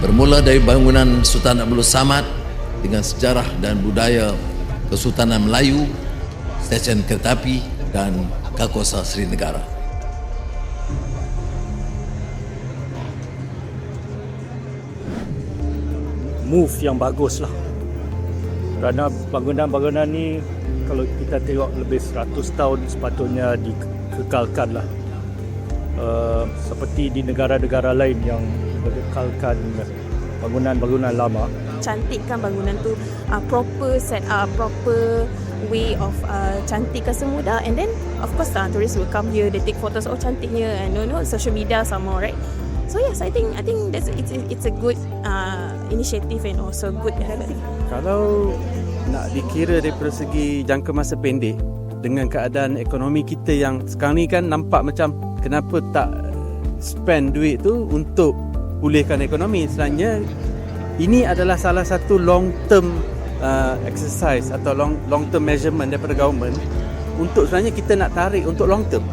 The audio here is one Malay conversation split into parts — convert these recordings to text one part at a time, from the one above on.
Bermula dari bangunan Sultan Abdul Samad dengan sejarah dan budaya Kesultanan Melayu, stesen kereta api dan Kakosa Sri Negara. move yang bagus lah kerana bangunan-bangunan ni kalau kita tengok lebih 100 tahun sepatutnya dikekalkan lah uh, seperti di negara-negara lain yang mengekalkan bangunan-bangunan lama. Cantikkan bangunan tu uh, proper set up proper way of uh, cantikkan semua and then of course uh, tourists will come here they take photos oh cantiknya and you know social media more right? So yes i think i think that's it's it's a good uh, initiative and also good effort. Kalau nak dikira daripada segi jangka masa pendek dengan keadaan ekonomi kita yang sekarang ni kan nampak macam kenapa tak spend duit tu untuk pulihkan ekonomi. Sebenarnya ini adalah salah satu long term uh, exercise atau long long term measurement daripada government. Untuk sebenarnya kita nak tarik untuk long term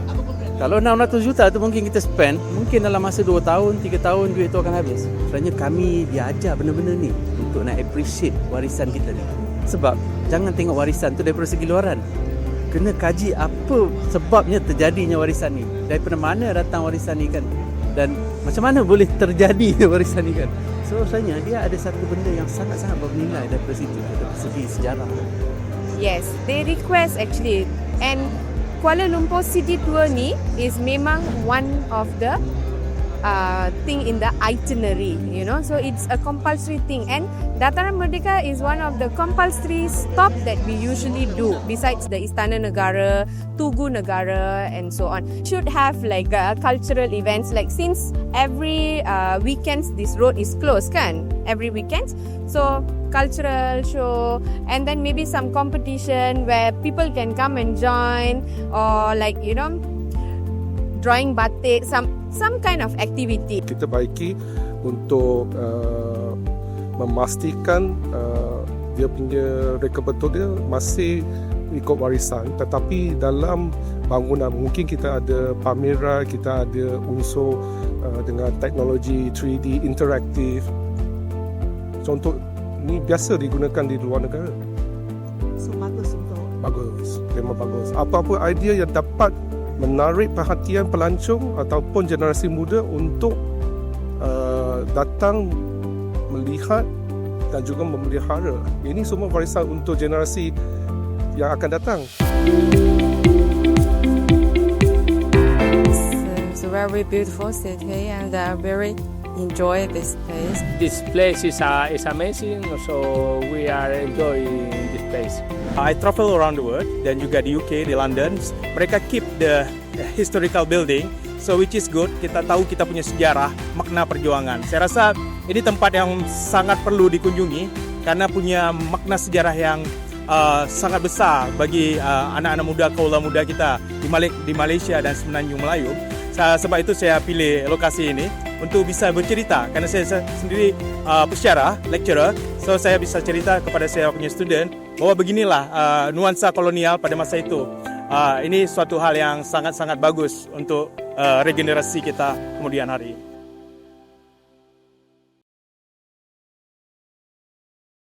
kalau 600 juta tu mungkin kita spend mungkin dalam masa 2 tahun 3 tahun duit tu akan habis. Sebenarnya kami diajar benda-benda ni untuk nak appreciate warisan kita ni. Sebab jangan tengok warisan tu daripada segi luaran. Kena kaji apa sebabnya terjadinya warisan ni. Daripada mana datang warisan ni kan dan macam mana boleh terjadi warisan ni kan so sebenarnya dia ada satu benda yang sangat-sangat bernilai daripada situ daripada segi sejarah Yes, they request actually. And Kuala Lumpur City Tour ni is memang one of the uh, thing in the itinerary, you know. So it's a compulsory thing. And Dataran Merdeka is one of the compulsory stop that we usually do besides the Istana Negara, Tugu Negara and so on. Should have like uh, cultural events like since every uh, weekends this road is closed can every weekends so cultural show and then maybe some competition where people can come and join or like you know drawing batik some some kind of activity. Kita baiki untuk uh, memastikan uh, dia punya reka betul dia masih ikut warisan. Tetapi dalam bangunan mungkin kita ada pameran kita ada unsur uh, dengan teknologi 3D interaktif contoh ni biasa digunakan di luar negara? So bagus untuk bagus memang bagus. Apa-apa idea yang dapat menarik perhatian pelancong ataupun generasi muda untuk uh, datang melihat dan juga memelihara. Ini semua warisan untuk generasi yang akan datang. It's a very beautiful city and I very enjoy this place. This place is, uh, is amazing, so we are enjoying this place. I travel around the world dan juga di UK, di London. Mereka keep the historical building, so which is good. Kita tahu kita punya sejarah, makna perjuangan. Saya rasa ini tempat yang sangat perlu dikunjungi karena punya makna sejarah yang uh, sangat besar bagi uh, anak-anak muda, kaula muda kita di, Malik, di Malaysia dan Semenanjung Melayu. Sebab itu saya pilih lokasi ini untuk bisa bercerita kerana saya se- sendiri uh, pesyarah, lecturer, so saya bisa cerita kepada saya punya student bahawa beginilah uh, nuansa kolonial pada masa itu. Uh, ini suatu hal yang sangat-sangat bagus untuk uh, regenerasi kita kemudian hari.